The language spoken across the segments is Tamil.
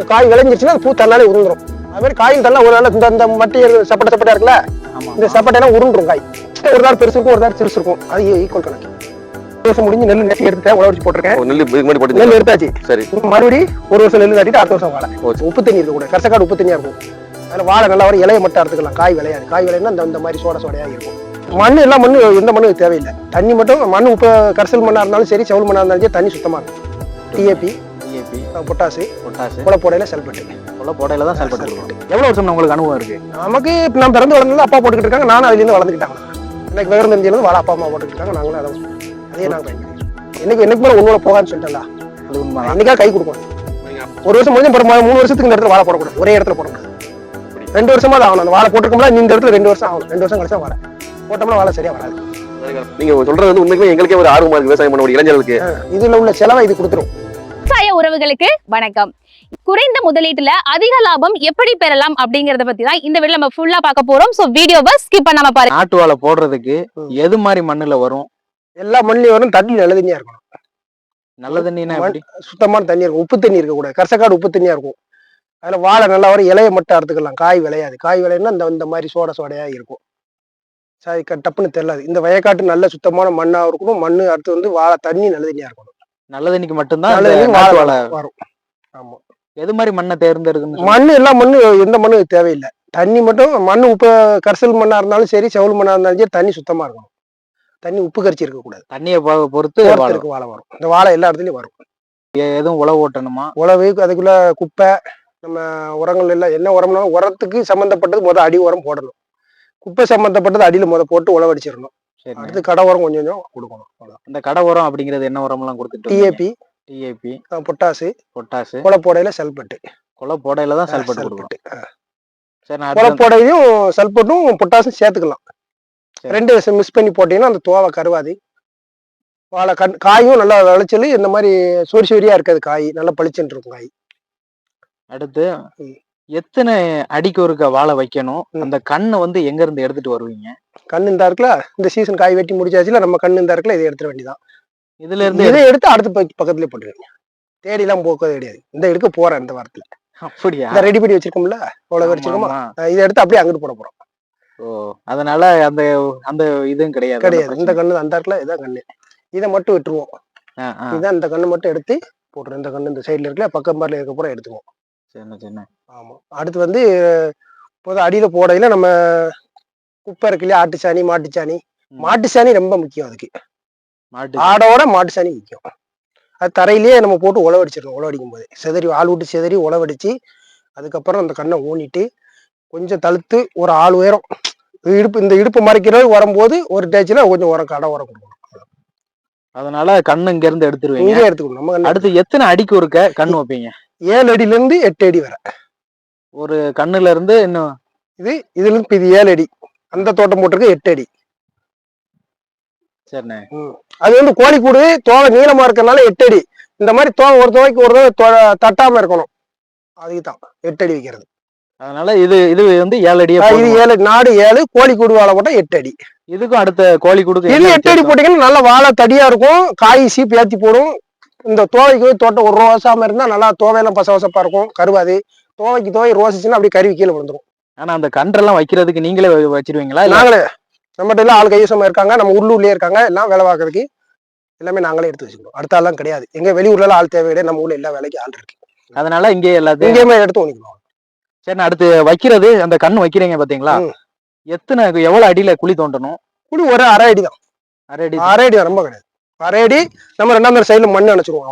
இந்த காய் விளைஞ்சிருச்சுன்னா அது பூ தன்னாலே உருந்துரும் அது மாதிரி காயும் தள்ளா ஒரு நாள் இந்த இந்த மட்டி சப்பட்டை சப்பட்டா இருக்குல்ல? இந்த சப்பட்டையெல்லாம் உருண்டுரும் காய். ஒரு நாள் பெருசு இருக்கும் ஒரு நாள் சிறுசு இருக்கும் அது ஈக்குவல் கணக்கு. ஒரு வருஷம் முடிஞ்சு நெல் நெட்டி எடுத்துட்டேன் போட்டிருக்கேன். நெல்லு இதுக்கு முன்னாடி நெல் போட்டு எடுத்தாச்சு. சரி. மறுபடி ஒரு வருஷம் நெல் நட்டிட்டு அடுத்த வருஷம் வாழை. உப்பு தண்ணி இருக்க கூட. கரசக்காடு உப்பு தண்ணியா இருக்கும். அதில் வாழை நல்லா வரும். இலையை மட்டும் அறுத்துக்கலாம். காய் விளையாது. காய் விளையாதுன்னா இந்த இந்த மாதிரி சோட சோடையா இருக்கும். மண் எல்லாம் மண் எந்த மண்ணு தேவையில்லை. தண்ணி மட்டும் மண் உப்பு கரிசல் மண்ணா இருந்தாலும் சரி செவல் மண்ணா இருந்தாலும் சரி தண்ணி சுத்தமா இருக்கும். DAP DAP potash. பொட்டாசு. குளப்போடையில செல்பட்டு போல போடையில தான் செயல்பட்டு இருக்கோம் எவ்வளவு வருஷம் உங்களுக்கு அனுபவம் இருக்கு? நமக்கு இப்ப நான் பிறந்து வளர்ந்தது அப்பா போட்டுக்கிட்டு இருக்காங்க நானும் அதுலேருந்து வளர்ந்துக்கிட்டாங்க. எனக்கு விவரம் தெரிஞ்சது வாழை அப்பா அம்மா போட்டுக்கிட்டு இருக்காங்க நாங்களும் அதை அதே நாங்கள் பயன்படுத்தி என்னைக்கு என்னைக்கு மேலே உன்னோட போகான்னு சொல்லிட்டேன்ல. அது உண்மைதான். என்னைக்கா கை கொடுக்கணும். ஒரு வருஷம் முடிஞ்சு அப்புறம் மூணு வருஷத்துக்கு இந்த இடத்துல வாழை போடக்கூடாது. ஒரே இடத்துல போடக்கூடாது. ரெண்டு வருஷமா தான் ஆகணும். அந்த வாழை போட்டுருக்கோம்ல இந்த இடத்துல ரெண்டு வருஷம் ஆகணும். ரெண்டு வருஷம் கழிச்சா வாழை. போட்டோம்னா வாழை சரியா வராது. நீங்க சொல்றது வந்து உண்மைக்குமே எங்களுக்கே ஒரு ஆர்வமா இருக்கு விவசாயம் பண்ண இளைஞர்களுக்கு. இதுல உள்ள செலவை இது கொடுத்துரும். விவசாய உறவுகளுக்கு வணக்கம். குறைந்த முதலீட்டுல அதிக லாபம் எப்படி பெறலாம் அப்படிங்கறத பத்தி தான் இந்த வீடியோ நம்ம ஃபுல்லா பார்க்க போறோம். சோ வீடியோவை ஸ்கிப் பண்ணாம பாருங்க. நாட்டு வாழை போடுறதுக்கு. எது மாதிரி மண்ணுல வரும்? எல்லா மண்ணிலையும் வரும் தண்ணி நல்ல தண்ணியா இருக்கணும். நல்ல தண்ணினா சுத்தமான தண்ணி இருக்கும். உப்பு தண்ணி இருக்கக்கூடாது. கரசக்காடு உப்பு தண்ணியா இருக்கும். அதுல வாழை நல்லா வரும். இலையை மட்டும் அறுத்துக்கலாம். காய் விளையாது. காய் விளையுன்னா இந்த இந்த மாதிரி சோட சோடையா இருக்கும். சரி க- டப்புன்னு தெரியலாது இந்த வயக்காட்டு நல்ல சுத்தமான மண்ணா இருக்கணும். மண்ணு அடுத்து வந்து வாழை தண்ணி நல்ல தண்ணியா இருக்கணும். நல்ல தண்ணிக்கு மட்டும்தான் வரும் ஆமா. எது மாதிரி மண்ணை தேர்ந்தெடுக்கணும் மண்ணு எல்லா மண்ணு எந்த மண்ணு தேவையில்லை. தண்ணி மட்டும் மண்ணு உப்பு கரிசல் மண்ணா இருந்தாலும் சரி செவல் மண்ணா இருந்தாலும் சரி தண்ணி சுத்தமா இருக்கணும். தண்ணி உப்பு கரிச்சி இருக்கக்கூடாது. தண்ணியை பொறுத்து வாழை வாழை வரும் இந்த வாழை எல்லா இடத்துலயும் வரும். எதுவும் உழவு ஓட்டணுமா? உழவு அதுக்குள்ள குப்பை நம்ம உரங்கள் எல்லாம் என்ன உரம்னா உரத்துக்கு சம்மந்தப்பட்டது முத அடி உரம் போடணும். குப்பை சம்மந்தப்பட்டது அடியில முத போட்டு உழவடிச்சிடணும். அடுத்து கடை உரம் கொஞ்சம் கொஞ்சம் கொடுக்கணும். இந்த கடை உரம் அப்படிங்கிறது என்ன உரம் எல்லாம் கொடுத்துட்டு டிஏபி டிஏபி பொட்டாசு. பொட்டாசு. குளப்போடையில செல்பட்டு. குலை போடையில தான் செயல்பட்டு கொடுக்கணும். செல்பட்டு சரி குளப்போடையும் செல்பட்டும் பொட்டாசும் சேர்த்துக்கலாம். சரி. ரெண்டு மிஸ் பண்ணி போட்டீங்கன்னா அந்த தோவை கருவாது. வாழை கண் காயும் நல்லா விளைச்சல் இந்த மாதிரி சோரி சோரியா இருக்காது காய் நல்லா பளிச்சுன்னு இருக்கும் காய். அடுத்து. எத்தனை அடிக்கு ஒருக்க வாழை வைக்கணும். அந்த கண்ணை வந்து எங்க இருந்து எடுத்துட்டு வருவீங்க? கண்ணு இந்த இருக்குல்ல? இந்த சீசன் காய் வெட்டி முடிச்சாச்சுல நம்ம கண்ணு இந்த இருக்குல்ல இதை எடுத்துட வேண்டியதான் இதுல இருந்து இதை எடுத்து அடுத்து பக்க- பக்கத்துலயே போட்டுருவீங்க தேடி எல்லாம் போக்க கிடையாது இந்த எடுக்க போறேன் இந்த வாரத்துல. அப்படியா? இந்த ரெடி பண்ணி வச்சிருக்கோம்ல? அவ்வளவு வச்சிருக்கோமா இதை எடுத்து அப்படியே அங்கிட்டு போட போறோம். ஓ அதனால அந்த அந்த இதுவும் கிடையாது கிடையாது. இந்த. கண்ணு அந்த இருக்குல்ல இதான் கண்ணு. இதை மட்டும் விட்டுருவோம். இதான் இந்த கண்ணு மட்டும் எடுத்து போட்டுரும். இந்த கண்ணு இந்த சைடுல இருக்குல்ல பக்கம் பார்ல இருக்க பூரா எடுத்துக்குவோம். சரிண்ணே, சரிண்ணே. ஆமா. அடுத்து வந்து இப்போது அடியில போடையில நம்ம குப்பை இருக்கு இல்லையா? ஆட்டு சாணி மாட்டு சாணி ம். மாட்டு சாணி ரொம்ப முக்கியம் அதுக்கு. மாட்டு ஆடோட மாட்டு சாணி முக்கியம். அது தரையிலேயே நம்ம போட்டு உழவடிச்சிடணும் உழவடிக்கும் போது செதறி ஆள் விட்டு செதறி உழவடிச்சு அதுக்கப்புறம் அந்த கண்ணை ஊனிட்டு கொஞ்சம் தழுத்து ஒரு ஆள் உயரம். இடுப்பு இந்த இடுப்பு மறைக்கிறது வரும்போது ஒரு டேச்சில் கொஞ்சம் உரம் கடை உரம் கொடுக்கணும். அதனால கண்ணு இங்க இருந்து எடுத்துருவீங்க. இங்கே எடுத்துக்கணும். நம்ம அடுத்து எத்தனை அடிக்கு ஒருக்க கண்ணு வைப்பீங்க? ஏழு அடியில இருந்து எட்டு அடி வரை. ஒரு கண்ணுல இருந்து இன்னும் இது இதுல இருந்து இது ஏழு அடி அந்த தோட்டம் போட்டிருக்கு எட்டு அடி சரிண்ணே அது வந்து கோழிக்கூடு தோகை நீளமா இருக்கறனால எட்டு அடி இந்த மாதிரி தோகை ஒரு தோகைக்கு ஒரு தோகை தொ- தட்டாம இருக்கணும். அதுக்கு தான் எட்டு அடி வைக்கிறது. அதனால இது இது வந்து ஏழு ஆஹ் இது. ஏழு நாடு ஏழு கோழிக்கூடு வாழை போட்டா எட்டு அடி இதுக்கும் அடுத்த கோழி கொடுக்க இது எட்டு அடி போட்டீங்கன்னா நல்ல வாழை தடியா இருக்கும். காய் சீப்பு ஏத்தி போடும். இந்த தோவைக்கு தோட்டம் ஒரு ரோசாம இருந்தா நல்லா தோவையெல்லாம் பசவசப்பா இருக்கும் கருவாது. தோவைக்கு தோவை ரோசிச்சுன்னா அப்படியே கருவி கீழே விழுந்துரும். ஆனா அந்த கன்றெல்லாம் வைக்கிறதுக்கு நீங்களே வச்சிருவீங்களா? நாங்களே. நம்மகிட்ட எல்லாம் ஆள் கையசமா இருக்காங்க நம்ம உள்ளூர்லயே இருக்காங்க எல்லாம் வேலை பார்க்கறதுக்கு எல்லாமே நாங்களே எடுத்து வச்சுக்கிறோம் அடுத்த ஆள்லாம் கிடையாது. எங்க வெளியூர்ல எல்லாம் ஆள் தேவை கிடையாது நம்ம ஊர்ல எல்லா வேலைக்கும் ஆள் இருக்கு. அதனால இங்கே எல்லாத்தையும் எங்கேயுமே எடுத்து ஒணிக்கணும் சரி அடுத்து வைக்கிறது அந்த கண்ணு வைக்கிறீங்க பாத்தீங்களா. எத்தனை எவ்வளவு அடியில குழி தோண்டணும்? குடி ஒரு அரை அடி தான் அரை அடி. அரை அடி தான் ரொம்ப கிடையாது. அரை அடி நம்ம ரெண்டாம் தர சைடுல மண் அணைச்சிருவோம்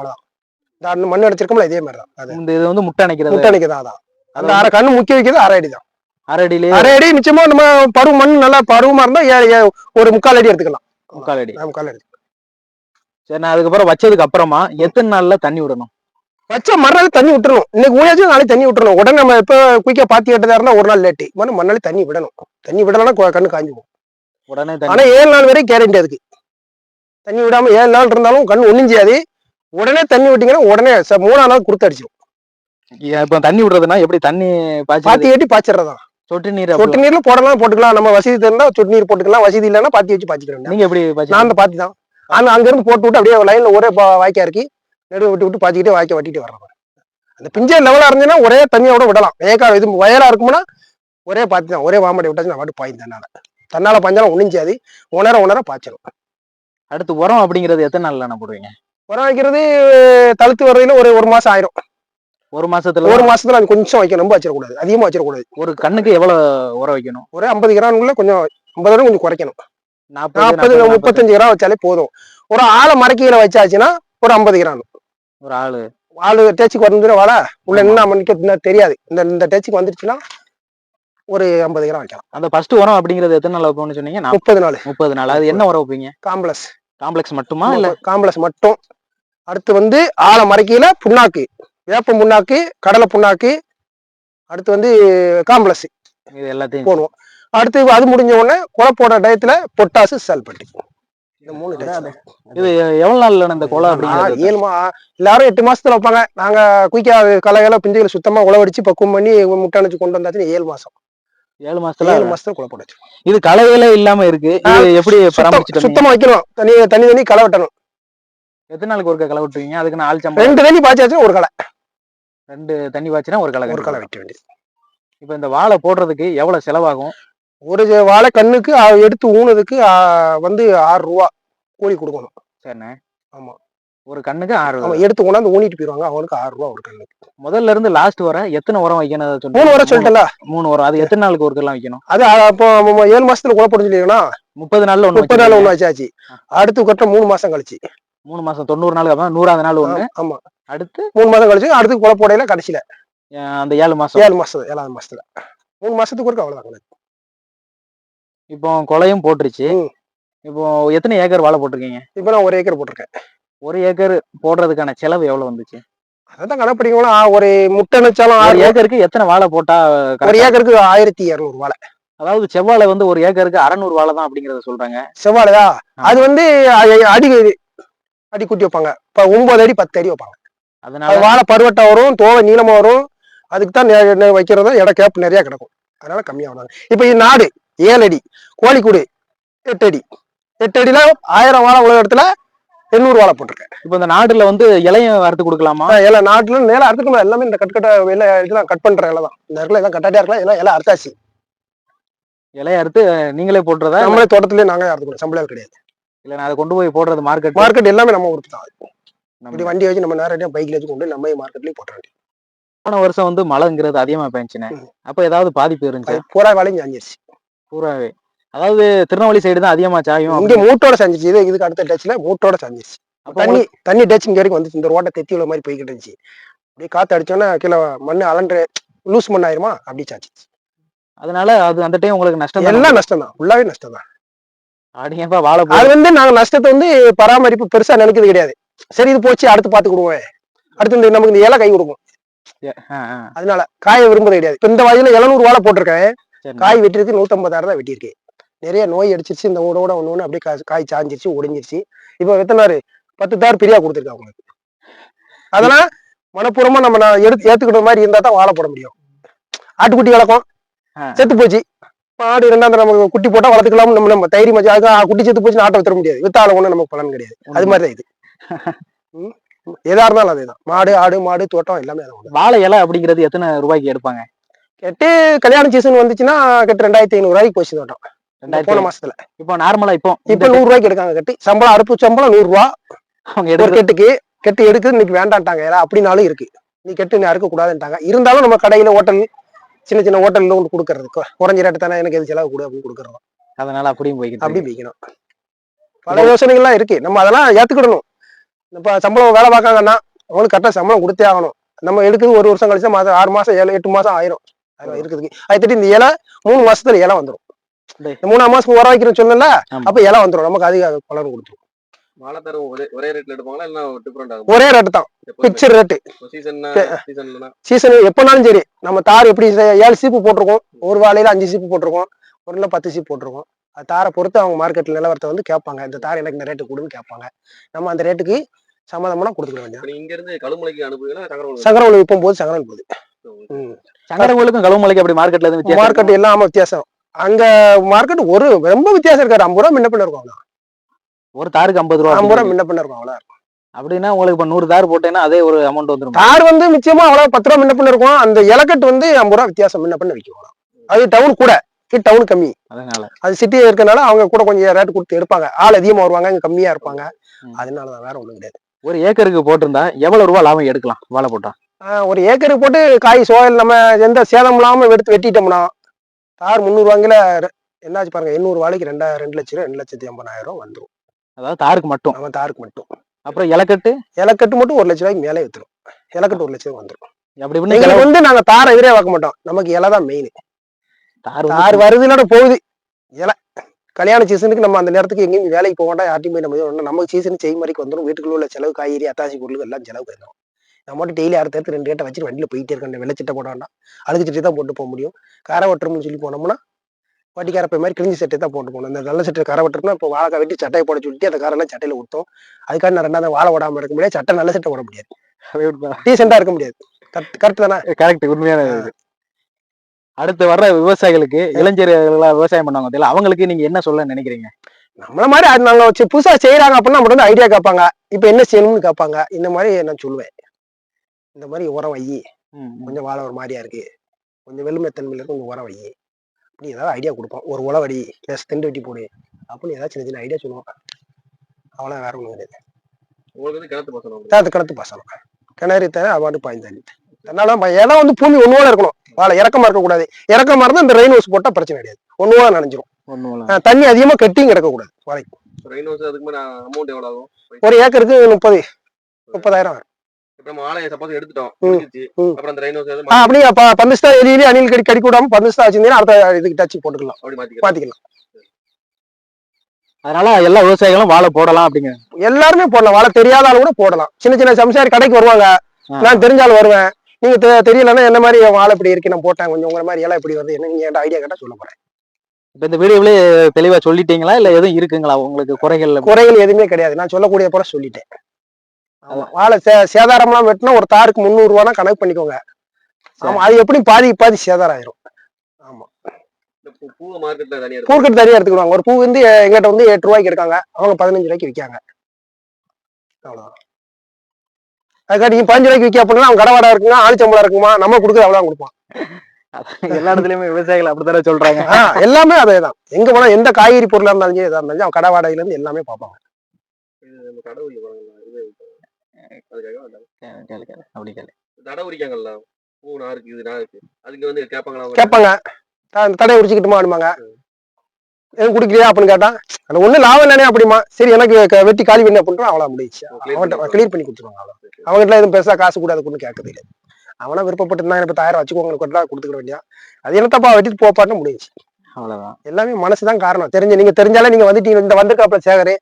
இந்த அந்த மண் அணைச்சிருக்கோம்ல இதே மாதிரி தான் அது இந்த இது வந்து முட்டை அணைக்கிறது. முட்டை அணைக்கதான் அதான். அந்த அரை கண்ணு முக்கிய வைக்கிறது அரை அடி தான் அரை அடியிலே அரை அடி நிச்சயமா நம்ம பருவ மண் நல்லா பருவமா இருந்தா ஒரு முக்கால் அடி எடுத்துக்கலாம். முக்கால் அடி. முக்கால் அடி. சரி நான் அதுக்கப்புறம் வச்சதுக்கு அப்புறமா எத்தனை நாள்ல தண்ணி விடணும்? வச்சா மறுநாள் தண்ணி விட்டுறணும். இன்னைக்கு ஊழியாச்சும் நாளைக்கு தண்ணி விட்டுறணும். உடனே நம்ம எப்ப குயிக்கா பாத்தி கட்டதா இருந்தா ஒரு நாள் லேட்டு. மறு மறுநாள் தண்ணி விடணும். தண்ணி விடலன்னா கண்ணு காஞ்சி போகும் உடனே ஆனா ஏழு நாள் வரைக்கும் கேரண்டி அதுக்கு. தண்ணி விடாம ஏழு நாள் இருந்தாலும் கண்ணு ஒண்ணும் செய்யாது உடனே தண்ணி விட்டீங்கன்னா உடனே மூணாம் நாள் கொடுத்து அடிச்சிடும் இப்ப தண்ணி விடுறதுன்னா எப்படி தண்ணி பாத்தி கட்டி பாய்ச்சிடுறதா சொட்டு நீர் சொட்டு நீர்ல போடலாம் போட்டுக்கலாம். நம்ம வசதி இருந்தா சொட்டு நீர் போட்டுக்கலாம். வசதி இல்லைன்னா பாத்தி வச்சு பாய்ச்சிக்க வேண்டாம் நீங்க எப்படி நான் அந்த பாத்தி தான். ஆனா அங்க இருந்து போட்டு விட்டு அப்படியே லைன்ல ஒரே வாய்க்கா இருக்கு நடுவு விட்டு விட்டு பாத்திக்கிட்டே வாய்க்க வட்டிட்டு வர்றேன் அந்த பிஞ்சை லெவலா இருந்துச்சுன்னா ஒரே தண்ணியோட விடலாம். ஏக்கா இது வயலா இருக்கும்னா ஒரே பாத்தி தான். ஒரே வாமடி விட்டாச்சு நான் பாட்டு பாயும் தன்னால பாஞ்சாலும் ஒன்றும் செய்யாது உணர உணர பாய்ச்சணும் அடுத்து உரம் அப்படிங்கிறது எத்தனை நாள்ல போடுவீங்க? உரம் வைக்கிறது தழுத்து வரையில ஒரு ஒரு மாசம் ஆயிரும். ஒரு மாசத்துல? ஒரு மாசத்துல அது கொஞ்சம் வைக்கணும் ரொம்ப வச்சிடக்கூடாது. அதிகமா வச்சிடக்கூடாது. ஒரு கண்ணுக்கு எவ்வளவு உரம் வைக்கணும்? ஒரு ஐம்பது கிராமுக்குள்ள கொஞ்சம் ஐம்பது கிராம் கொஞ்சம் குறைக்கணும். நாற்பது முப்பத்தஞ்சு கிராம் வச்சாலே போதும். ஒரு ஆளை மரக்கையில வச்சாச்சுன்னா ஒரு ஐம்பது கிராம். ஒரு ஆளு. ஆளு டேச்சுக்கு வந்துடும் வாழ உள்ள என்ன மணிக்கு தெரியாது. இந்த இந்த டேச்சுக்கு வந்துருச்சுன்னா ஒரு ஐம்பது கிராம் வைக்கலாம். அந்த ஃபர்ஸ்ட் உரம் அப்படிங்கிறது எத்தனை நாள் வைப்போம்னு சொன்னீங்க? முப்பது நாள். முப்பது நாள். அது என்ன உரம் வைப்பீங்க? காம்ப்ளஸ் காம்ப்ளெக்ஸ் மட்டுமா இல்ல? காம்ப்ளஸ் மட்டும். அடுத்து வந்து ஆழ மரக்கையில புண்ணாக்கு. வேப்ப புண்ணாக்கு கடலை புண்ணாக்கு. அடுத்து வந்து காம்ப்ளஸ் இது எல்லாத்தையும் போடுவோம். அடுத்து அது முடிஞ்ச உடனே குழப்போட டயத்துல பொட்டாசு சல்பட்டு இந்த மூணு. இது எவ்வளவு நாள்ல இந்த கொலை அப்படிங்கிறது ஏழு மா எல்லாரும் எட்டு மாசத்துல வைப்பாங்க. நாங்க குயிக்கா களைகளை பிஞ்சுகளை சுத்தமா உழவடிச்சு பக்குவம் பண்ணி முட்டை அணைச்சு கொண்டு வந்தாச்சு ஏழு மாசம். ஏழு மாசத்துல ஏழு மாசத்துல குழப்ப வச்சு இது களைகளே இல்லாம இருக்கு. இது எப்படி பராமரிச்சுட்டு? சுத்தமா வைக்கணும். தனி தனி தனி களை வெட்டணும். எத்தனை நாளுக்கு ஒருக்க களை விட்டுவீங்க? அதுக்கு நான் ஆள் சம்பளம். ரெண்டு தண்ணி பாய்ச்சாச்சும் ஒரு களை. ரெண்டு தண்ணி பாய்ச்சினா ஒரு களை ஒரு களை. வைக்க வேண்டியது. இப்ப இந்த வாழை போடுறதுக்கு எவ்வளவு செலவாகும்? ஒரு வாழை கண்ணுக்கு எடுத்து ஊனதுக்கு வந்து ஆறு ரூபா கூலி கொடுக்கணும். சரிண்ணே. ஆமா. ஒரு கண்ணுக்கு ஆறு ஆமா எடுத்து கொண்டாந்து ஊனிட்டு போயிருவாங்க. அவனுக்கு ஆறு ரூபா ஒரு கண்ணுக்கு. முதல்ல இருந்து லாஸ்ட் வர எத்தனை உரம் வைக்கணும். மூணு வரை சொல்லிட்டல மூணு உரம். அது எத்தனை நாளுக்கு ஒருக்கெல்லாம் வைக்கணும்? அது அப்போ ஏழு மாசத்துல குழப்பம் சொல்லிங்கன்னா முப்பது நாள்ல ஒண்ணு முப்பது நாள். ஒண்ணு வச்சாச்சு. அடுத்து கொட்ட மூணு மாசம் கழிச்சு. மூணு மாசம் தொண்ணூறு நாளுக்கு அப்புறம் நூறாவது நாள் ஒண்ணு. ஆமா. அடுத்து? மூணு மாசம் கழிச்சு அடுத்து குழப்போடையில கடைசியில. அஹ், அந்த ஏழு மாசம். ஏழு மாசம் ஏழாவது மாசத்துல. மூணு மாசத்துக்கு ஒருக்க அவ்வளவுதான் கணக்கு. இப்போ கொலையும் போட்டுருச்சு. இப்போ எத்தனை ஏக்கர் வாழை போட்டிருக்கீங்க? இப்ப நான் ஒரு ஏக்கர் போட்டிருக்கேன். ஒரு ஏக்கர் போடுறதுக்கான செலவு எவ்வளவு வந்துச்சு? அதான் கணப்பிடிங்களா ஒரு முட்டை நினைச்சாலும் ஆறு ஏக்கருக்கு எத்தனை வாழை போட்டா ஒரு ஏக்கருக்கு ஆயிரத்தி இருநூறு வாழை. அதாவது செவ்வாழை வந்து ஒரு ஏக்கருக்கு அறநூறு வாழை தான் அப்படிங்கறத சொல்றாங்க. செவ்வாழையா அது வந்து அடி அடி குட்டி வைப்பாங்க. இப்ப ஒன்பது அடி பத்து அடி வைப்பாங்க. அதனால அது வாழை பருவட்டா வரும் தோவை நீளமா வரும். அதுக்கு தான் வைக்கிறதா இடம் கேப் நிறைய கிடக்கும். அதனால கம்மியா வராங்க இப்ப நாடு ஏழு அடி. கோழிக்கூடு எட்டு அடி. எட்டு அடியில ஆயிரம் வாழை உள்ள இடத்துல எண்ணூறு வாழை போட்டிருக்கேன். இப்போ இந்த நாடுல வந்து இலையும் வறுத்து கொடுக்கலாமா? இலை நாட்டுல நிலம் அறுத்துக்கணும். எல்லாமே இந்த கட் கட்ட இலை இதெல்லாம் கட் பண்ற இலை தான். இந்த இடத்துல எல்லாம் கட்டாட்டியா இருக்கலாம். இதெல்லாம் இலை அறுத்தாச்சு. இலைய அறுத்து நீங்களே போட்டுறதா? நம்மளே தோட்டத்திலேயே நாங்க அறுத்துக்கணும். சம்பளம் கிடையாது. இல்ல நான் அதை கொண்டு போய் போடுறது மார்க்கெட் மார்க்கெட் எல்லாமே நம்ம ஊருக்கு தான். இப்படி வண்டி வச்சு நம்ம நேரடியாக பைக்ல வச்சு கொண்டு நம்ம மார்க்கெட்லயும் போட்ட வேண்டியது. போன வருஷம் வந்து மழைங்கிறது அதிகமா பெஞ்சுனேன். அப்ப ஏதாவது பாதிப்பு இருந்துச்சு? பூரா வேலையும் செஞ்சிருச்சு பூராவே. அதாவது திருநெல்வேலி சைடு தான் அதிகமா சாயும் இங்க மூட்டோட செஞ்சிச்சு. இது இதுக்கு அடுத்த டச்ல மூட்டோட செஞ்சிருச்சு அப்ப தண்ணி தண்ணி டச் இங்க வரைக்கும் வந்துச்சு. இந்த ரோட்டை தெத்தி உள்ள மாதிரி போய்கிட்டு இருந்துச்சு. அப்படியே காத்து அடிச்சோன்னா கீழே மண்ணு அலண்டு லூஸ் மண் ஆயிருமா? அப்படி சாச்சு அதனால அது அந்த டைம் உங்களுக்கு நஷ்டம் எல்லாம் நஷ்டம் தான். ஃபுல்லாவே நஷ்டம் தான். அடிங்கப்பா வாழை அது வந்து நாங்க நஷ்டத்தை வந்து பராமரிப்பு பெருசா நினைக்கிறது கிடையாது. சரி இது போச்சு அடுத்து பாத்துக்கிடுவோம் அடுத்து இந்த நமக்கு இந்த இலை கை கொடுக்கும். அதனால காயை விரும்புறது கிடையாது. இப்ப இந்த வயதுல எழுநூறு வாழை போட்டிருக்கேன். காய் வெட்டிருக்கு நூத்தம்பதாயிரம் தான் வெட்டியிருக்கு. நிறைய நோய் அடிச்சிருச்சு இந்த ஊடோட ஒண்ணு ஒண்ணு அப்படியே காய் சாஞ்சிருச்சு ஒடிஞ்சிருச்சு. இப்போ எத்தனாரு பத்து தார் பிரியா கொடுத்துருக்கா உங்களுக்கு அதெல்லாம் மனப்பூர்வமா நம்ம நான் எடுத்து ஏத்துக்கிட்ட மாதிரி இருந்தா தான் வாழை போட முடியும். ஆட்டுக்குட்டி வளர்க்கும். செத்து போச்சு. ரெண்டாம் தடவை நமக்கு குட்டி போட்டா வளர்த்துக்கலாம் நம்ம நம்ம தைரியம் வச்சு அதுக்கு குட்டி செத்து போச்சு ஆட்டை வித்துற முடியாது. வித்தால ஒண்ணு நமக்கு பலன் கிடையாது. அது மாதிரி தான் இது. எதா இருந்தாலும் அதேதான். மாடு ஆடு மாடு தோட்டம் எல்லாமே அதான் வாழை இலை அப்படிங்கிறது எத்தனை ரூபாய்க்கு எடுப்பாங்க? கெட்டு கல்யாண சீசன் வந்துச்சுன்னா கெட்டு ரெண்டாயிரத்தி ஐநூறு ரூபாய்க்கு போச்சு தோட்டம். போன மாசத்துல. இப்போ நார்மலா இப்போ இப்ப நூறு ரூபாய்க்கு எடுக்காங்க கட்டி. சம்பளம் அறுப்பு சம்பளம் நூறு ரூபா. அவங்க எடுத்து கெட்டுக்கு கெட்டு எடுக்குது இன்னைக்கு வேண்டான்ட்டாங்க ஏன்னா அப்படினாலும் இருக்கு. நீ கெட்டு நீ அறுக்க கூடாதுன்ட்டாங்க. இருந்தாலும் நம்ம கடையில ஹோட்டல் சின்ன சின்ன ஹோட்டல்ல கொண்டு கொடுக்கறது குறைஞ்ச ரேட்டு தானே எனக்கு எது செலவு கூட அப்படின்னு கொடுக்கறோம் அதனால அப்படியும் போய்கிட்டு அப்படி. விற்கணும் பல யோசனைகள்லாம் இருக்கு. நம்ம அதெல்லாம் ஏத்துக்கிடணும். இப்ப சம்பளம் வேலை பார்க்காங்கன்னா அவங்களுக்கு கரெக்டா சம்பளம் கொடுத்தே ஆகணும். நம்ம எடுக்குது ஒரு வருஷம் கழிச்சா மாதம் ஆறு மாசம் ஏழு எட்டு மாசம் ஆயிரும். அது இருக்குதுக்கு. அது திட்டி இந்த இலை மூணு மாசத்துல இலை. இந்த மூணாம் மாசம் உரம் வைக்கிறேன்னு சொன்னல ஆமா. அப்ப இலை வந்துரும். நமக்கு அதிக பலன் கொடுத்துரும். வாழை தரம் ஒரே ஒரே ரேட்ல எடுப்பாங்களா இல்ல டிஃபரெண்ட் ஆகும்? ஒரே ரேட்டு தான். பிக்சர் சீசன்லனா சீசன் எப்பனாலும் சரி நம்ம தார் எப்படி ஏழு சீப்பு போட்டிருக்கோம். ஒரு வாழையில அஞ்சு சீப்பு போட்டிருக்கோம். ஒரு இல்லை பத்து சீப்பு போட்டிருக்கோம். அது தாரை பொறுத்து அவங்க மார்க்கெட் நிலவரத்தை வந்து கேட்பாங்க. இந்த தார் எனக்கு இந்த ரேட்டு கொடுன்னு கேட்பாங்க. நம்ம அந்த ரேட்டுக்கு சம்மதம்னா கொடுத்துக்க வேண்டியது இங்க இருந்து கழுமலைக்கு அனுப்புவீங்களா சங்கரவளி விற்கும் போது சங்கரன் போகுது ம். சங்கரங்களுக்கும் கழுவுமலைக்கு அப்படி மார்க்கெட்ல மார்க்கெட் எல்லாமே வித்தியாசம். அங்க மார்க்கெட் ஒரு ரொம்ப வித்தியாசம் இருக்காரு ஐம்பது ரூபா முன்ன பின்ன இருக்கும் அவ்வளோ ஒரு தாருக்கு ஐம்பது ரூபா ஐம்பது ரூபா. முன்ன பின்ன இருக்கும் அவ்வளோ அப்படின்னா உங்களுக்கு இப்ப நூறு தார் போட்டேன்னா அதே ஒரு அமௌண்ட் வந்துரும். தார் வந்து நிச்சயமா அவ்வளவு பத்து ரூபா முன்ன பண்ண இருக்கும். அந்த இலக்கட்டு வந்து ஐம்பது ரூபா வித்தியாசம் முன்ன பண்ண விற்கும் அது டவுன் கூட டவுன் கம்மி. அதனால. அது சிட்டி இருக்கனால அவங்க கூட கொஞ்சம் ரேட் கொடுத்து எடுப்பாங்க. ஆள் அதிகமா வருவாங்க இங்க கம்மியா இருப்பாங்க. அதனாலதான் வேற ஒண்ணும் கிடையாது. ஒரு ஏக்கருக்கு போட்டிருந்தா எவ்வளவு ரூபாய் லாபம் எடுக்கலாம்? வாழை போட்டா. ஒரு ஏக்கருக்கு போட்டு காய் சோயல் நம்ம எந்த சேதம் இல்லாம எடுத்து வெட்டிட்டோம்னா தார் முந்நூறு வாங்கில என்னாச்சு பாருங்க எண்ணூறு வாழைக்கு ரெண்டா ரெண்டு லட்சம் ரெண்டு லட்சத்தி ஐம்பதாயிரம் ரூபா வந்துரும். அதாவது தாருக்கு மட்டும்? நம்ம தாருக்கு மட்டும். அப்புறம் இலக்கட்டு? இலக்கட்டு மட்டும் ஒரு லட்ச ரூபாய்க்கு மேலே வித்துரும் இலக்கட்டு ஒரு லட்சம் வந்துரும். அப்படி எங்களுக்கு வந்து நாங்க தாரை எதிரே பார்க்க மாட்டோம். நமக்கு இலை தான் மெயின் தார் தார் வருதுன்னா போகுது. இலை. கல்யாண சீசனுக்கு நம்ம அந்த நேரத்துக்கு எங்கேயும் வேலைக்கு போக வேண்டாம் யார்ட்டையும் போய் நம்ம நமக்கு சீசன் செய் மாதிரிக்கு வந்துடும் வீட்டுக்குள்ள உள்ள செலவு காய்கறி அத்தாசி பொருள் எல்லாம் செலவு வந்துடும் நம்ம மட்டும் டெய்லி அடுத்த இடத்துல ரெண்டு ரேட்டை வச்சு வண்டியில போயிட்டே இருக்க வெள்ளச்சட்டை போட வேண்டாம் அழுகு சட்டை தான் போட்டு போக முடியும். கரை வெட்டுறோம்னு சொல்லி போனோம்னா வட்டிக்காரப்பை மாதிரி கிழிஞ்சி சட்டை தான் போட்டு போகணும். இந்த நல்ல சட்டை கரை வெட்டுறதுனா இப்போ வாழை வெட்டி சட்டையை போட சொல்லிட்டு அந்த காரெல்லாம் சட்டையில ஊற்றும் அதுக்காக நான் ரெண்டாவது வாழை விடாம இருக்க முடியாது. சட்டை நல்ல சட்டை போட முடியாது. டீசெண்டா இருக்க முடியாது. கரெக்ட் கரெக்ட் தானே? கரெக்ட் உண்மையான இது. அடுத்து வர்ற விவசாயிகளுக்கு இளைஞர்களா விவசாயம் பண்ணுவாங்க தெரியல அவங்களுக்கு நீங்க என்ன சொல்ல நினைக்கிறீங்க? நம்மள மாதிரி அது நாங்க வச்சு புதுசா செய்யறாங்க அப்படின்னா மட்டும் வந்து ஐடியா கேட்பாங்க. இப்ப என்ன செய்யணும்னு கேட்பாங்க. இந்த மாதிரி நான் சொல்லுவேன். இந்த மாதிரி உரம் வை. கொஞ்சம் வாழை ஒரு மாதிரியா இருக்கு. கொஞ்சம் வெள்ளுமைத்தன்மையில இருக்கு கொஞ்சம் உரம் வை. அப்படி ஏதாவது ஐடியா கொடுப்போம். ஒரு உழவடி ப்ளஸ் தெண்டு வெட்டி போடு அப்படின்னு ஏதாவது சின்ன சின்ன ஐடியா சொல்லுவோம். அவ்வளோ வேற ஒன்றும் கிடையாது. உங்களுக்கு கிணத்து பசங்க அது கிணத்து பாசனம். கிணறு தேவை அவார்டு பாய்ந்தாடி அதனால இடம் வந்து பூமி ஒன்றுவோட இருக்கணும். வாழை இறக்கமா இருக்கக்கூடாது இறக்கமா இருந்தால் இந்த ரெயின் ஹவுஸ் போட்டால் பிரச்சனை கிடையாது. ஒன்றுவோட நனைஞ்சிரும். இல்ல. தண்ணி அதிகமா கட்டியும் கிடக்கக்கூடாது வாழை ரெயின் ஹவுஸ் அதுக்கு மேல அமௌண்ட் எவ்வளவு ஆகும்? ஒரு ஏக்கருக்கு முப்பது முப்பதாயிரம் வரும். அப்படியே பந்துஸ்தா எலியிலே அணில் கடி கடிக்க விடாம பந்துஸ்தா வச்சிருந்தீங்கன்னா அடுத்த இதுக்கு டச் போட்டுக்கலாம். அப்படி மாத்திக்கலாம். அதனால எல்லா விவசாயிகளும் வாழை போடலாம் அப்படிங்க. எல்லாருமே போடலாம். வாழை தெரியாத ஆளு கூட போடலாம். சின்ன சின்ன சம்சாரி கடைக்கு வருவாங்க. நான் தெரிஞ்சாலும் வருவேன். நீங்க தெ- தெரியலன்னா என்ன மாதிரி வாழை இப்படி இருக்கு? நான் போட்டேன். கொஞ்சம் உங்களை மாதிரி எல்லாம் இப்படி வருது. என்ன நீங்க என்கிட்ட ஐடியா கேட்டா சொல்ல போறேன். இப்ப இந்த வீடியோவிலே தெளிவா சொல்லிட்டீங்களா? இல்ல எதுவும் இருக்குங்களா? உங்களுக்கு குறைகள் குறைகள் எதுவுமே கிடையாது. நான் சொல்லக்கூடிய போல சொல்லிட்டேன். வாழை சே சேதாரம்லாம் வெட்டினா ஒரு தாருக்கு முந்நூறு ரூபானா கணக்கு பண்ணிக்கோங்க. ஆமா அது எப்படி பாதி பாதி சேதாரம் ஆயிரும் ஆமா. இந்த பூ- பூவை மார்க்கெட்ல தனியா இருக்கு பூக்கட்டு தனியா எடுத்துக்கிடுவாங்க. ஒரு பூ வந்து எங்கிட்ட வந்து எட்டு ரூபாய்க்கு எடுக்காங்க. அவங்க பதினஞ்சு ரூபாய்க்கு விற்காங்க. அவ்வளவுதான். அதுக்காக நீங்க பதினஞ்சு ரூபாய்க்கு விற்க அப்படின்னா அவங்க கடை வாடகை இருக்குங்க ஆளுச்சம்பளம் இருக்குமா நம்ம கொடுக்குறது அவ்வளவு கொடுப்போம் எல்லா இடத்துலயுமே விவசாயிகள் அப்படித்தானே சொல்றாங்க. எல்லாமே அதேதான். எங்க போனா எந்த காய்கறி பொருளா இருந்தாலும் எதா இருந்தாலும் கடை வாடகையில இருந்து எல்லாமே பார்ப்பாங்க நம்ம கடை உரிக்க போறாங்கல்ல இது அதுக்காக வேண்டாம். கேளு, கேளு. அப்படி கேளு. தடை உரிக்காங்கல்ல பூ நாருக்கு இது நாருக்கு அதுக்கு வந்து கேட்பாங்களா? அவங்க? கேட்பாங்க. த- அந்த தடையை உரிச்சுக்கிட்டுமா அப்படிமாங்க எதுவும் குடிக்கலையா அப்படின்னு கேட்டா அது ஒண்ணு லாபம் தானே அப்படிமா. சரி எனக்கு வெட்டி காலி பண்ணி அப்படின்ட்டு அவ்வளவு முடிச்சு. அவன்கிட்ட. கிளியர் பண்ணி கொடுத்துருவாங்க அவ்வளவு அவங்ககிட்ட எதுவும் பெருசா காசு கூட அதுக்கு ஒன்றும் கேட்கறது இல்லை. அவனா விருப்பப்பட்டு இருந்தா எனக்கு பத்தாயிரம் வச்சுக்கோங்க கொட்டா கொடுத்துக்க வேண்டியா? அது என்னத்தப்பா வெட்டிட்டு போப்பான்னு முடிஞ்சுச்சு அவ்வளவுதான். எல்லாமே மனசுதான் காரணம். தெரிஞ்சு நீங்க தெரிஞ்சாலே நீங்க வந்துட்டீங்க. இந்த வந்திருக்காப்ல சேகரு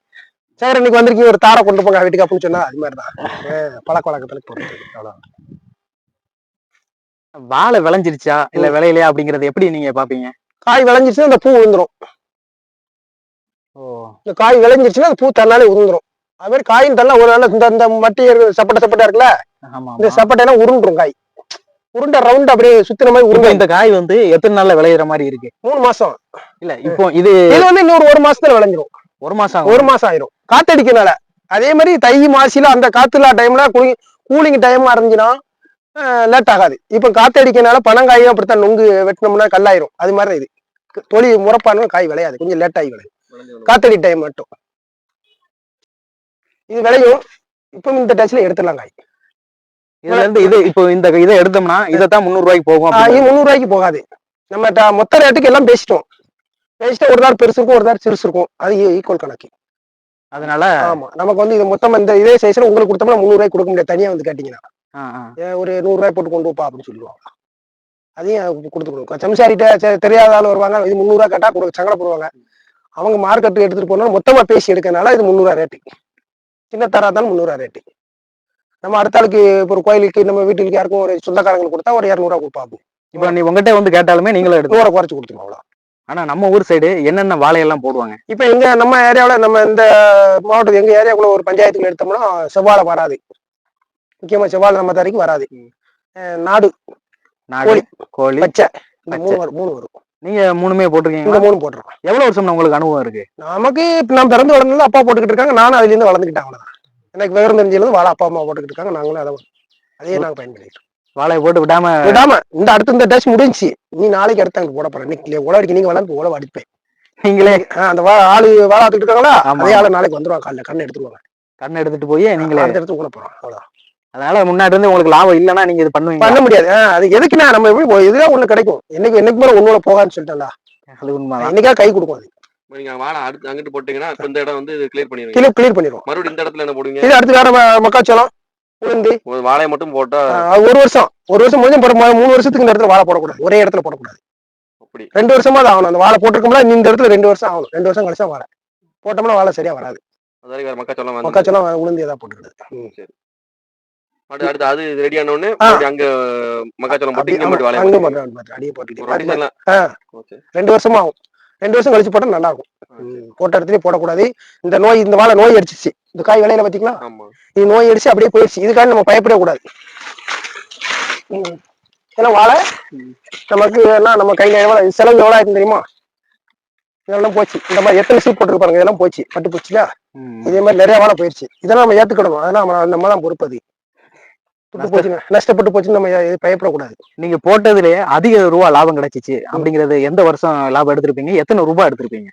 சேகர் இன்னைக்கு வந்திருக்கீங்க ஒரு தாரை கொண்டு போங்க வீட்டுக்கு அப்படின்னு சொன்னா அது மாதிரிதான். அஹ் பழக்க வழக்கத்துல அவ்வளவு வாழை விளைஞ்சிருச்சா? இல்ல விளையலையா அப்படிங்கறது எப்படி நீங்க பாப்பீங்க? காய் விளைஞ்சிருச்சுன்னா அந்த பூ விழுந்துரும் இந்த காய் விளைஞ்சிருச்சுன்னா அந்த பூ தன்னாலே உதிர்ந்துரும் அது மாதிரி காயின் தள்ள ஒரு நாள் இந்த இந்த மட்டி சப்பட்டை சப்பட்டா இருக்குல்ல? இந்த. சப்பட்டையெல்லாம் உருண்டுரும் காய். உருண்டை ரவுண்ட் அப்படியே சுத்தின மாதிரி உருண்டை. இந்த காய் வந்து எத்தனை நாள்ல விளையிற மாதிரி இருக்கு? மூணு மாசம். இல்ல இப்போ இது இது வந்து இன்னொரு ஒரு மாசத்துல விளைஞ்சிரும். ஒரு மாசம் ஒரு மாசம் ஆயிரும். காத்தடிக்கனால அதே மாதிரி தை மாசில அந்த காத்துல டைம்ல கூலிங் டைமா இருந்துச்சுன்னா லேட் ஆகாது. இப்ப காத்தடிக்கனால பனங்காயும் அப்படித்தான் நொங்கு வெட்டினோம்னா கல்லாயிரும். அது மாதிரி தான் இது. தொலி முறப்பான காய் விளையாது. கொஞ்சம் லேட் ஆகி விளையும். காத்தடி டைம் மட்டும். இது விளையும். இப்போ இந்த டச்ல எடுத்துடலாம் காய். இதுல இருந்து இது இப்போ இந்த இதை எடுத்தோம்னா இதைத்தான் முந்நூறு ரூபாய்க்கு போகும் இது. முந்நூறு ரூபாய்க்கு போகாது. நம்ம மொத்த ரேட்டுக்கு எல்லாம் பேசிட்டோம். பேசிட்டு ஒரு தார் பெருசு இருக்கும் ஒரு தார் சிறுசு இருக்கும். அது ஈக்குவல் கணக்கு. அதனால ஆமா நமக்கு வந்து இது மொத்தம் இந்த இதே சைஸ்ல உங்களுக்கு கொடுத்தோம்னா முந்நூறு ரூபாய்க்கு கொடுக்க முடியாது. தனியா வந்து கேட்டீங்கன்னா. ஒரு நூறு ரூபாய் போட்டு கொண்டு போப்பா அப்படின்னு சொல்லுவாங்க. அதையும் கொடுத்துக்கணும் சம்சாரிட்ட சரி, தெரியாத ஆள் வருவாங்க. இது முந்நூறுவா கேட்டா கொடுக்க சங்கடப்படுவாங்க. அவங்க மார்க்கெட்டுக்கு எடுத்துட்டு போனா மொத்தமா பேசி எடுக்கனால இது முந்நூறுவா ரேட்டு சின்ன தரா தான் முந்நூறுவா ரேட்டு நம்ம அடுத்த ஆளுக்கு இப்போ ஒரு கோயிலுக்கு நம்ம வீட்டுக்கு யாருக்கும் ஒரு சொந்தக்காரங்களுக்கு கொடுத்தா ஒரு இரநூறுவா கொடுப்பாங்க. இப்போ நீ உங்ககிட்ட வந்து கேட்டாலுமே நீங்களும் எடுத்து குறைச்சு கொடுத்துருவோம் அவ்வளோ ஆனா நம்ம ஊர் சைடு என்னென்ன வாழையெல்லாம் போடுவாங்க? இப்போ எங்க நம்ம ஏரியாவில் நம்ம இந்த மாவட்டத்து எங்க ஏரியாக்குள்ள ஒரு பஞ்சாயத்துக்குள்ள எடுத்தோம்னா செவ்வாழை வராது. முக்கியமா செவ்வாழை நம்ம தரைக்கும் வராது. நாடு. நாடு கோழி. பச்சை. இந்த. மூணு வரும் மூணு வரும். நீங்க மூணுமே இந்த போட்டிருக்கீங்களா மூணு போட்டுருக்கோம். எவ்வளவு வருஷம் உங்களுக்கு அனுபவம் இருக்கு? நமக்கு இப்ப நான் பிறந்து வளர்ந்தது அப்பா போட்டுக்கிட்டு இருக்காங்க நானும் அதுல இருந்து வளர்ந்துக்கிட்டேன் அவ்வளவுதான். எனக்கு விவரம் தெரிஞ்சது வாழை அப்பா அம்மா போட்டுக்கிட்டு இருக்காங்க நாங்களும் அதை அதையே நாங்க பயன்படுத்திக்கிறோம் வாழையை போட்டு விடாம விடாம இந்த அடுத்து இந்த டேஸ் முடிஞ்சுச்சு. நீ நாளைக்கு அடுத்து அங்க போட போறேன். இன்னைக்கு உழவு அடிக்க நீங்க வளர்ந்து உழவு அடிப்பேன் நீங்களே ஆஹ் அந்த வா- ஆளு வாழை ஆத்துக்கிட்டு இருக்காங்களா. அதே ஆளு நாளைக்கு வந்துருவாங்க காலைல. கண்ணு எடுத்துருவாங்க. கண்ணை எடுத்துட்டு போய் நீங்களே அடுத்த இடத்துக்கு கூட போறோம் அவ்வளவு அதனால முன்னாடி இருந்து உங்களுக்கு லாபம் இல்லைன்னா நீங்க இது பண்ணுவீங்க. பண்ண முடியாது. அது எதுக்குன்னா நம்ம எப்படி இதுதான் ஒண்ணு கிடைக்கும். என்னைக்கு என்னைக்கு மேல ஒண்ணு போகான்னு சொல்லிட்டேன்ல. அது உண்மைதான். என்னைக்கா கை கொடுக்கும் அது. நீங்க வாழை அடுத்து அங்கிட்டு போட்டீங்கன்னா இந்த இடம் வந்து கிளியர் பண்ணிடுவீங்க. கிளியர் கிளியர் பண்ணிடுவோம். மறுபடியும் இந்த இடத்துல என்ன போடுவீங்க? இது அடுத்து வேற ம- மக்காச்சோளம். உளுந்து. ஒரு வாழையை மட்டும் போட்டா ஒரு வருஷம். ஒரு வருஷம் முடிஞ்சு போட மூணு வருஷத்துக்கு இந்த இடத்துல வாழை போடக்கூடாது. ஒரே இடத்துல போடக்கூடாது. அப்படி. ரெண்டு வருஷமா அது ஆகணும். அந்த வாழை போட்டிருக்கோம்னா இந்த இடத்துல ரெண்டு வருஷம் ஆகணும். ரெண்டு வருஷம் கழிச்சா வாழை. போட்டோம்னா வாழை சரியா வராது. மக்காச்சோளம் மக்காச்சோளம் உளுந்து ஏதாவது போட்டுக்கிறது. அடுத்து அடுத்து அது ரெடி ஆன உடனே ஆ. மறுபடியும் அங்க மக்காச்சோளம் போட்டு அங்கே. மட்டும் அடியே போட்டுக்கிட்டு. ரெண்டு வருஷமா ஆகும். ரெண்டு வருஷம் கழிச்சு போட்டா நல்லா இருக்கும். போட்ட இடத்துலயே போடக்கூடாது. இந்த நோய் இந்த வாழை நோய் அடிச்சிச்சு இந்த காய் விளையில பாத்தீங்களா? இது நோய் அடிச்சு அப்படியே போயிடுச்சு. இதுக்காக நம்ம பயப்படக்கூடாது. ஏன்னா வாழை. நமக்கு எல்லாம் நம்ம கையில எவ்வளவு செலவு எவ்வளவு ஆயிருக்கு தெரியுமா? இதெல்லாம் போச்சு. இந்த மாதிரி எத்தனை சீட் போட்டுருப்பாங்க இதெல்லாம் போச்சு. பட்டு போச்சுல. இதே மாதிரி நிறைய வாழை போயிடுச்சு. இதெல்லாம் நம்ம ஏத்துக்கணும் அதெல்லாம் நம்ம நம்ம தான் பொறுப்பது துட்டு போச்சுன்னா நஷ்டப்பட்டு போச்சுன்னு நம்ம பயப்படக்கூடாது. நீங்க போட்டதுலயே அதிக ரூபா லாபம் கிடைச்சிச்சு அப்படிங்கறது எந்த வருஷம் லாபம் எடுத்திருப்பீங்க? எத்தனை ரூபாய் எடுத்திருப்பீங்க?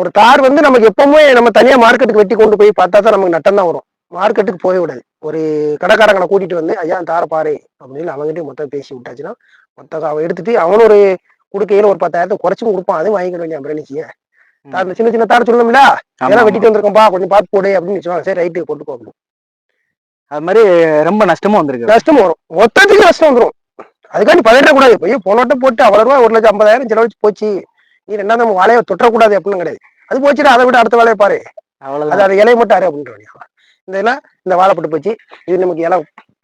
ஒரு தார் வந்து நமக்கு எப்பவுமே நம்ம தனியா மார்க்கெட்டுக்கு வெட்டி கொண்டு போய் பார்த்தா தான் நமக்கு நட்டம் தான் வரும். மார்க்கெட்டுக்கு போக விடாது. ஒரு கடைக்காரங்களை கூட்டிட்டு வந்து ஐயா தார பாரு அப்படின்னு அவங்ககிட்ட மொத்தம் பேசி விட்டாச்சுன்னா மொத்தம் அவன் எடுத்துட்டு அவன் ஒரு கொடுக்கையில ஒரு பத்தாயிரத்தை குறைச்சும் கொடுப்பான். அதுவும் வாங்கிக்க வேண்டிய இந்த சின்ன சின்ன தார் சொல்லணும்ல. ஏன்னா. வெட்டிட்டு வந்திருக்கோம்பா கொஞ்சம் பார்த்து போடு அப்படின்னு சொல்லுவாங்க சரி ரைட்டு கொண்டு போகணும் அது மாதிரி ரொம்ப நஷ்டமும் வந்திருக்கு. நஷ்டம் வரும். மொத்தத்துக்கு நஷ்டம் வந்துரும். அதுக்காண்டி பதறக்கூடாது போய் போனோட்ட போட்டு அவ்வளவு ரூபாய் ஒரு லட்சம் ஐம்பதாயிரம் செலவழிச்சு போச்சு. நீ ரெண்டாவது நம்ம வாழையை தொட்டக்கூடாது அப்படின்னு கிடையாது. அது போச்சுட்டு அதை விட அடுத்த வேலையை பாரு. அது அது இலையை மட்டும் அரை அப்படின்ற இந்த இலை இந்த வாழைப்பட்டு போச்சு. இது நமக்கு இலை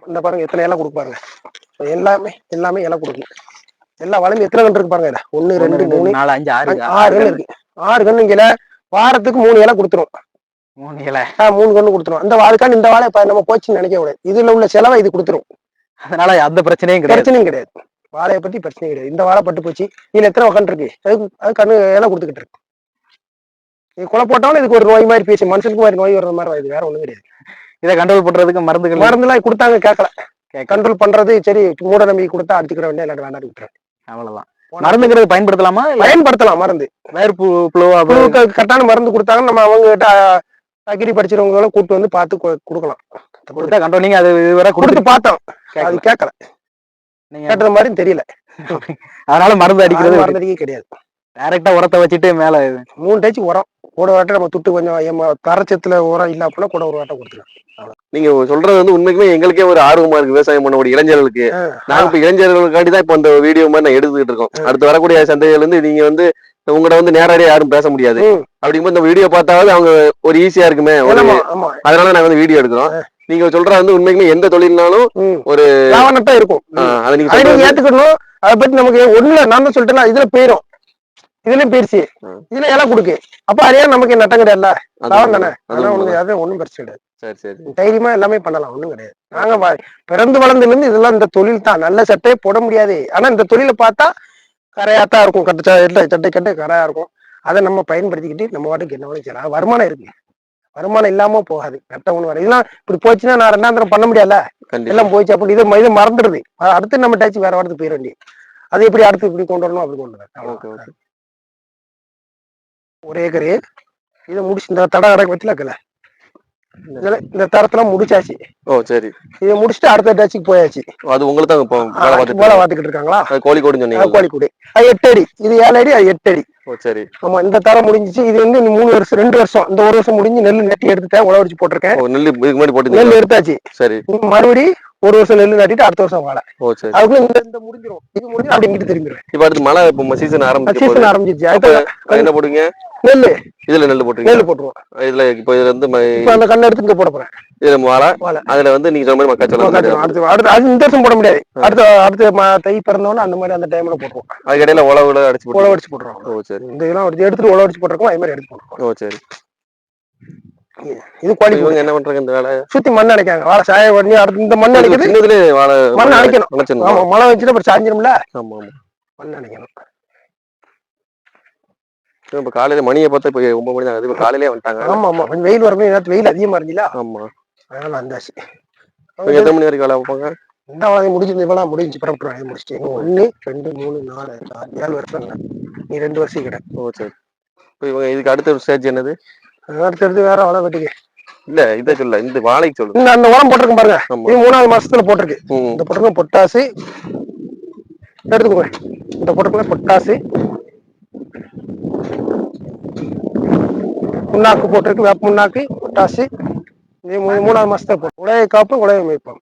இந்த பாருங்க எத்தனை இலை கொடுப்பாருங்க எல்லாமே எல்லாமே இலை கொடுக்கும் எல்லா வாழையும் எத்தனை கன்று இருக்கு பாருங்க. ஒன்னு ரெண்டு மூணு நாலு அஞ்சு ஆறு ஆறு கன்று இருக்கு. ஆறு கன்று இலை வாரத்துக்கு மூணு இலை கொடுத்துரும். மூணு இலை ஆஹ் மூணு கன்று கொடுத்துரும். அந்த வாழைக்காண்டு இந்த வாழை நம்ம போச்சுன்னு நினைக்க கூடாது. இதுல உள்ள செலவை இது கொடுத்துரும். அதனால அந்த பிரச்சனையும் கிடையாது. பிரச்சனையும் கிடையாது. வாழையை பத்தி பிரச்சனையும் கிடையாது. இந்த வாழை பட்டு போச்சு இதுல எத்தனை இருக்கு? அது அது கண்ணு இலை கொடுத்துக்கிட்டு இருக்கு. இது கொலை போட்டாலும் இதுக்கு ஒரு நோய் மாதிரி பேசி மனுஷனுக்கு மாதிரி நோய் வர்ற மாதிரி இது வேற ஒண்ணும் கிடையாது. இதை கண்ட்ரோல் பண்றதுக்கு மருந்துகள் மருந்துலாம் கொடுத்தாங்க கேட்கல. கண்ட்ரோல் பண்றது சரி மூட நம்பிக்கை கொடுத்தா அடிச்சுக்கிற வேண்டிய இல்லாட்டி வேண்டாம் விட்டுறேன் அவ்வளவுதான். மருந்துங்கிறது பயன்படுத்தலாமா பயன்படுத்தலாம் மருந்து. வேர்ப்பு கரெக்டான மருந்து கொடுத்தாங்க நம்ம அவங்க கிட்ட அக்ரி படிச்சிருவங்களும் கூட்டு வந்து பார்த்து கொடுக்கலாம். கொடுத்தா கண்ட்ரோல் நீங்க அது இதுவரை கொடுத்து கொடுத்து பார்த்தோம். அது கேட்கல. நீங்க கேட்டது மாதிரியும் தெரியல. அதனால மருந்து அடிக்கிறது மருந்து அடிக்க கிடையாது. டைரக்டா உரத்தை வச்சுட்டு மேல இது. மூணு டைச்சு உரம். கூட வாட்டை நம்ம துட்டு கொஞ்சம் ஏமா தரச்சத்துல உரம் இல்ல அப்படின்னா கூட ஒரு வாட்டை கொடுத்துக்கலாம் நீங்க சொல்றது வந்து உண்மைக்குமே எங்களுக்கே ஒரு ஆர்வமா இருக்கு. விவசாயம் பண்ணக்கூடிய இளைஞர்களுக்கு. நாங்க இப்ப இளைஞர்களுக்காண்டி தான் இப்ப இந்த வீடியோ மாதிரி நான் எடுத்துக்கிட்டு இருக்கோம். அடுத்து வரக்கூடிய சந்தைகள் வந்து நீங்க வந்து உங்கள்ட்ட வந்து நேரடியா யாரும் பேச முடியாது. அப்படிங்கும்போது இந்த வீடியோ பார்த்தாவது அவங்க ஒரு ஈஸியா இருக்குமே அதனால நாங்க வந்து வீடியோ எடுக்கிறோம். நீங்க சொல்ற வந்து உண்மைக்குமே எந்த தொழில்னாலும். ஒரு தான் இருக்கும். அதை நீங்க ஏத்துக்கணும். அதை பத்தி நமக்கு ஒண்ணுல நான் தான் சொல்லிட்டேன்னா இதுல போயிரும். இதுலயும் போயிருச்சு. ம். இதுல இலை கொடுக்கு. அப்ப அதே நமக்கு நட்டம் கிடையாதுல்ல? லாபம் தானே? அது அதெல்லாம் ஒண்ணு. அது ஒண்ணும் பிரச்சனை கிடையாது. சரி சரி. தைரியமா எல்லாமே பண்ணலாம் ஒண்ணும் கிடையாது. நாங்க பிறந்து வளர்ந்ததுல இருந்து இதெல்லாம் இந்த தொழில் தான். நல்ல சட்டையே போட முடியாது. ஆனா இந்த தொழிலை பார்த்தா கரையாத்தான் இருக்கும். கட்டு சட்டை சட்டை கட்டு கரையா இருக்கும். அதை நம்ம பயன்படுத்திக்கிட்டு நம்ம வாட்டுக்கு என்ன வேணும் செய்யலாம். வருமானம் இருக்கு. வருமானம் இல்லாம போகாது. கரெக்டா ஒண்ணு வர இதெல்லாம் இப்படி போச்சுன்னா நான் ரெண்டாந்திரம் பண்ண கண்டிப்பா. எல்லாம் போயிடுச்சு அப்படி. இது இது மறந்துடுது. அடுத்து நம்ம டச் வேற வாரத்துக்கு போயிட வேண்டிய அது எப்படி அடுத்து இப்படி கொண்டு வரணும்? அப்படி கொண்டு. ஓகே ஒரு ஏக்கரு இதை முடிச்சு இந்த தட கடை வச்சுல இருக்கல இந்த தரத்தெல்லாம் முடிச்சாச்சு. ஓ சரி. இதை முடிச்சுட்டு அடுத்த டச்சுக்கு போயாச்சு. அது உங்களுக்கு தான் இப்போ வேலை பார்த்துக்கிட்டு இருக்காங்களா? அது சொன்னீங்க. கோழிக்கூடு. அது எட்டு அடி. இது ஏழு அடி அது எட்டு அடி. ஓ சரி. ஆமா இந்த தரம் முடிஞ்சிச்சு. இது வந்து மூணு வருஷம் ரெண்டு வருஷம். இந்த ஒரு வருஷம் முடிஞ்சு நெல் நட்டி எடுத்துட்டேன். உழவடிச்சு போட்டிருக்கேன். ஓ நெல்லு இதுக்கு முன்னாடி நெல் போட்டு எடுத்தாச்சு. சரி. மறுபடி ஒரு வருஷம் நெல் நட்டிட்டு அடுத்த வருஷம் வாழை. ஓ சரி. அதுக்குள்ள இந்த இந்த முடிஞ்சிரும். இது முடிஞ்சு அப்படி இங்கிட்டு திரும்பிடுவேன். இப்ப அடுத்து மழை இப்போ சீசன் ஆரம்பிச்சு சீசன் அது என்ன போடுங்க நெல் இதுல நெல் போட்டுருங்க நெல் போட்டுருவோம். இதுல இப்போ இதுல இருந்து அந்த கண்ணை எடுத்து இங்க போட போறேன். இதுல வாழை. அதுல வந்து நீங்க சொன்ன மாதிரி மக்காச்சோளம் அடுத்து அடுத்து அது இந்த வருஷம் போட முடியாது. அடுத்த அடுத்த தை பிறந்தவொடனே அந்த மாதிரி அந்த டைம்ல போட்டுருவோம். அதுக்கு இடையில உழவுல அடிச்சு போட்டு உழவடிச்சு போட்டுருவோம். ஓ சரி. இந்த இதெல்லாம் எடுத்து எடுத்துட்டு உழவடிச்சு போட்டிருக்கோம். அதே மாதிரி எடுத்து போட்டுருக்கோம். ஓ சரி. இது இவங்க என்ன பண்றாங்க இந்த வேலை? சுத்தி மண் அடைக்காங்க வாழை சாய உடனே அடுத்து இந்த மண் வாழை மண் அடைக்கணும். மழை வச்சுட்டு அப்புறம் சாஞ்சிரும்ல ஆமா ஆமா. மண் அடைக்கணும் இப்ப காலையில மணியை பார்த்தா இப்ப ஒன்பது மணி தான். இப்ப காலையிலே வந்துட்டாங்க. ஆமா ஆமா. கொஞ்சம் வெயில் வரமே நேரத்து வெயில் அதிகமா இருந்துச்சுல? ஆமா. அதனால வந்தாச்சு. இப்ப எத்தனை மணி வரைக்கும் வேலை வைப்பாங்க இந்த அவளை முடிஞ்சு இவெல்லாம் முடிஞ்சு பரப்பிட்டு முடிச்சிட்டு. ஒண்ணு ரெண்டு மூணு நாலு ஆறு ஏழு வருஷம். நீ ரெண்டு வருஷம் கிட்ட. ஓ சரி. இப்ப இவங்க இதுக்கு அடுத்த ஒரு ஸ்டேஜ் என்னது? அடுத்தடுத்து வேற அவளை வெட்டிக்க. இல்ல இதை சொல்ல இந்த வாழைக்கு சொல்லுங்க. இந்த அந்த உரம் போட்டிருக்கேன் பாருங்க. இது மூணாவது மாசத்துல போட்டிருக்கு. இந்த போட்டிருக்கோம் பொட்டாசு. எடுத்துக்கோங்க. இந்த போட்டிருக்கோம் பொட்டாசு. புண்ணாக்கு போட்டிருக்கு வேப்ப புண்ணாக்கு பொட்டாசி மூணாவது மாசத்துல போட்டு உடைய காப்பு உடைய மேய்ப்போம்